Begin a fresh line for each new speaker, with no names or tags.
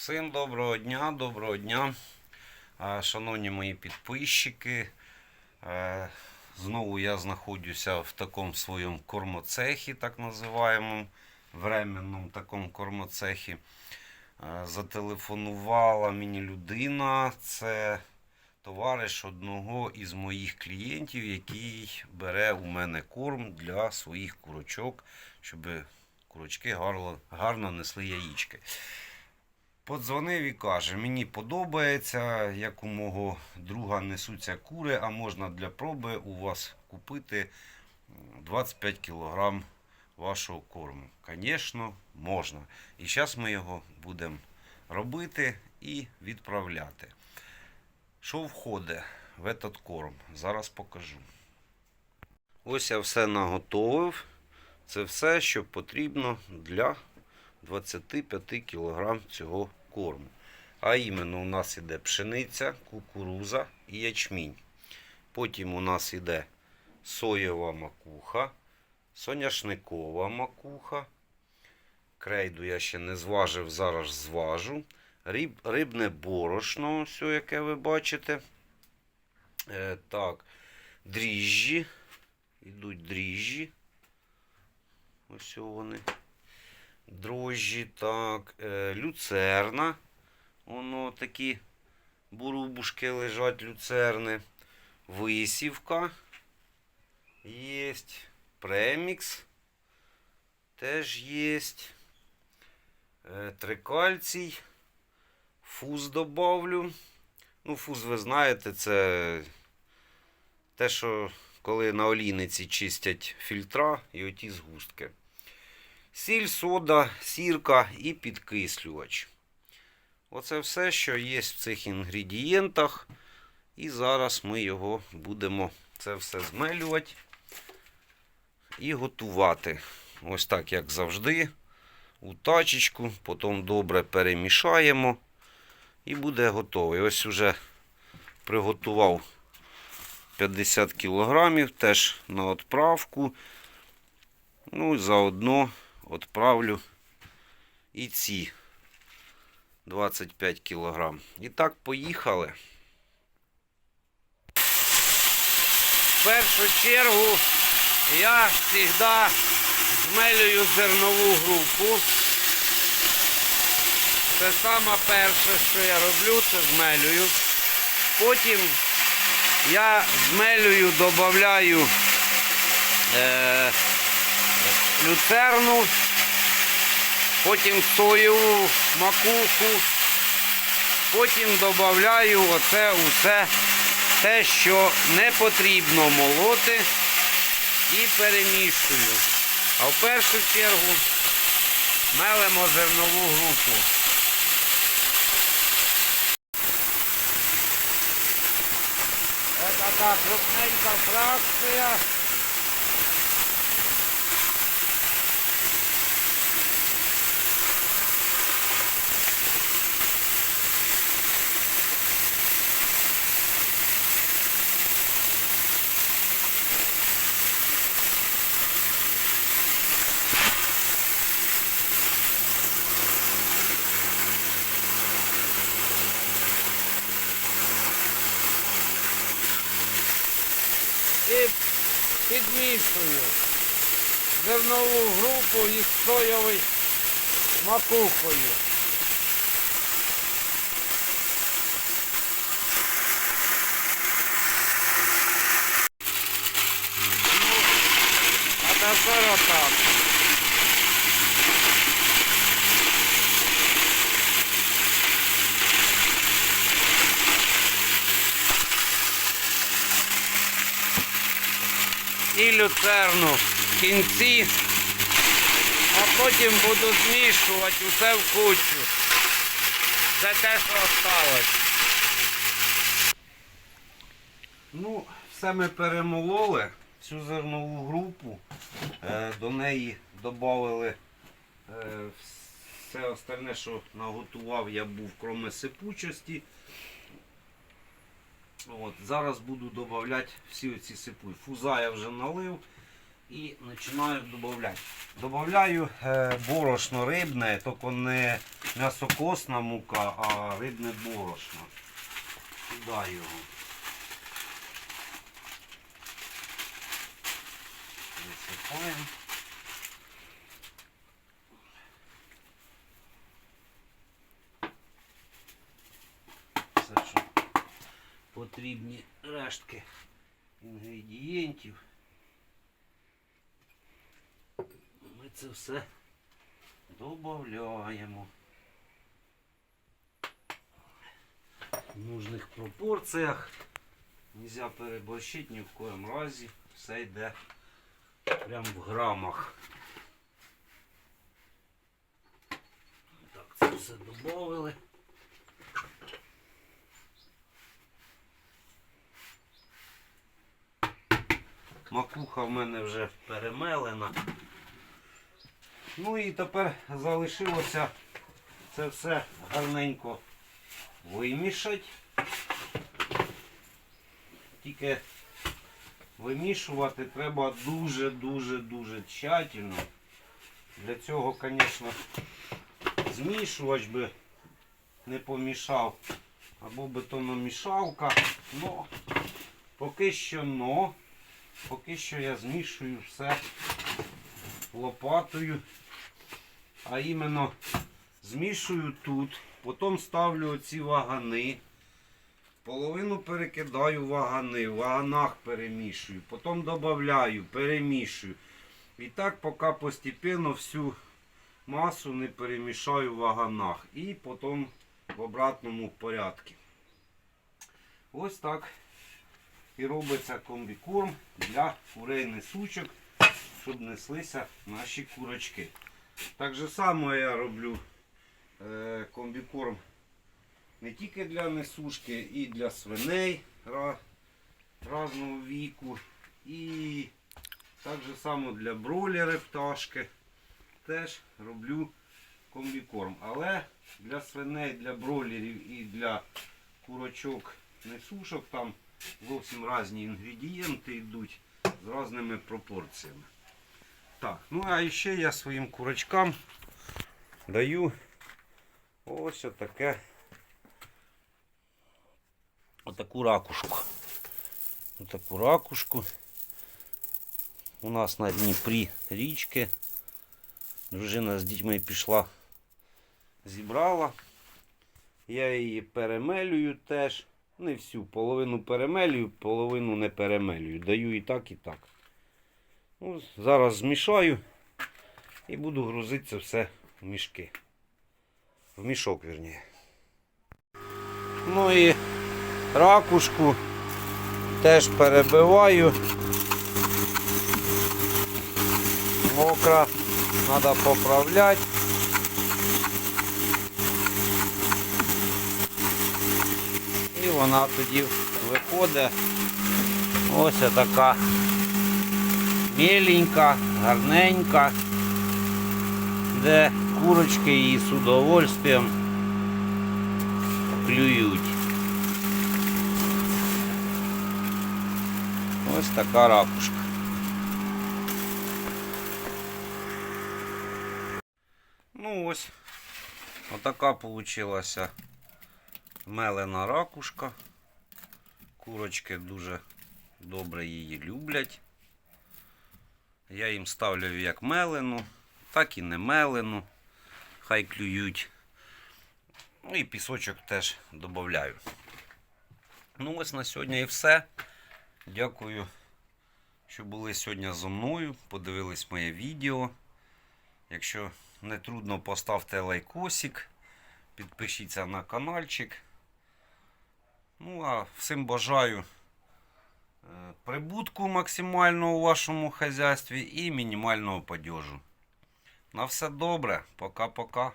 Всім доброго дня, доброго дня. Шановні мої підписчики. Знову я знаходжуся в такому своєму кормоцехі, так називаємому, временному такому кормоцехі. Зателефонувала мені людина. Це товариш одного із моїх клієнтів, який бере у мене корм для своїх курочок, щоб курочки гарно, гарно несли яєчки. Подзвонив і каже, мені подобається, як у мого друга несуться кури, а можна для проби у вас купити 25 кг вашого корму. Звісно, можна. І зараз ми його будемо робити і відправляти. Що входить в этот корм? Зараз покажу. Ось я все наготовив. Це все, що потрібно для 25 кг цього корму. А іменно у нас іде пшениця, кукуруза і ячмінь. Потім у нас іде соєва макуха, соняшникова макуха. Крейду я ще не зважив, зараз зважу. Риб, рибне борошно, ось, яке ви бачите. Е, так, дріжджі. Ідуть дріжджі. Ось вони дрожжі, так, е, люцерна. Воно такі бурубушки лежать, люцерни. Висівка. Єсть. Премікс. Теж єсть. Е, трикальцій. Фуз добавлю. Ну, фуз, ви знаєте, це те, що коли на олійниці чистять фільтра і оті згустки. Сіль, сода, сірка і підкислювач. Оце все, що є в цих інгредієнтах. І зараз ми його будемо це все змелювати і готувати. Ось так, як завжди. У тачечку, потім добре перемішаємо і буде готовий. Ось уже приготував 50 кг теж на відправку. Ну і заодно відправлю і ці 25 кг. І так, поїхали. В першу чергу я завжди змелюю зернову групу. Це саме перше, що я роблю, це змелюю. Потім я змелюю, додаю люцерну, потім соєву макуху, потім додаю оце усе те, що не потрібно молоти і перемішую. А в першу чергу мелимо зернову групу. Ось така крупненька фракція. І підмішую зернову групу із соєвою макухою. Ну, а тепер отак. І люцерну в кінці, а потім буду змішувати усе в кучу. Це те, що осталось. Ну, все ми перемололи, всю зернову групу, е, до неї додали е, все остальне, що наготував, я був кроме сипучості. От, зараз буду додавати всі оці сипу. Фуза я вже налив. і починаю додавати. Добавляю е, борошно рибне, тільки не м'ясокосна мука, а рибне борошно. Туди його. Висипаємо. Все, що потрібні рештки інгредієнтів. Ми це все додаємо в нужних пропорціях. Нельзя переборщити ні в коєму разі. Все йде прямо в грамах. Так, це все додали. Макуха в мене вже перемелена. Ну і тепер залишилося це все гарненько вимішати. Тільки вимішувати треба дуже-дуже-дуже тщательно. Для цього, звісно, змішувач би не помішав. Або бетономішалка. Но поки що но. Поки що я змішую все лопатою. А іменно змішую тут. Потім ставлю оці вагани. Половину перекидаю вагани, в ваганах перемішую. Потім додаю, перемішую. І так, поки постепенно всю масу не перемішаю в ваганах. І потім в обратному порядку. Ось так і робиться комбікорм для курей несучок, щоб неслися наші курочки. Так же само я роблю е, комбікорм не тільки для несушки, і для свиней разного віку. І так же само для бройлери пташки. Теж роблю комбікорм. Але для свиней, для бройлерів і для курочок несушок там зовсім різні інгредієнти йдуть з різними пропорціями. Так, ну а ще я своїм курочкам даю ось отаке отаку ракушку. Отаку ракушку. У нас на Дніпрі річки. Дружина з дітьми пішла, зібрала. Я її перемелюю теж. Не всю, половину перемелюю, половину не перемелюю. Даю і так, і так. Ну, зараз змішаю і буду грузити це все в мішки. В мішок, вірніше. Ну і ракушку теж перебиваю. Мокра, треба поправляти. І вона тоді виходить ось така міленька, гарненька, де курочки її з удовольствием клюють. Ось така ракушка. Ну ось, отака получилася мелена ракушка. Курочки дуже добре її люблять. Я їм ставлю як мелену, так і не мелену. Хай клюють. Ну і пісочок теж додаю. Ну ось на сьогодні і все. Дякую, що були сьогодні зі мною. Подивились моє відео. Якщо не трудно, поставте лайкосик, підпишіться на каналчик. Ну, а всім бажаю е, прибутку максимального у вашому хазяйстві і мінімального падежу. На все добре. Пока-пока.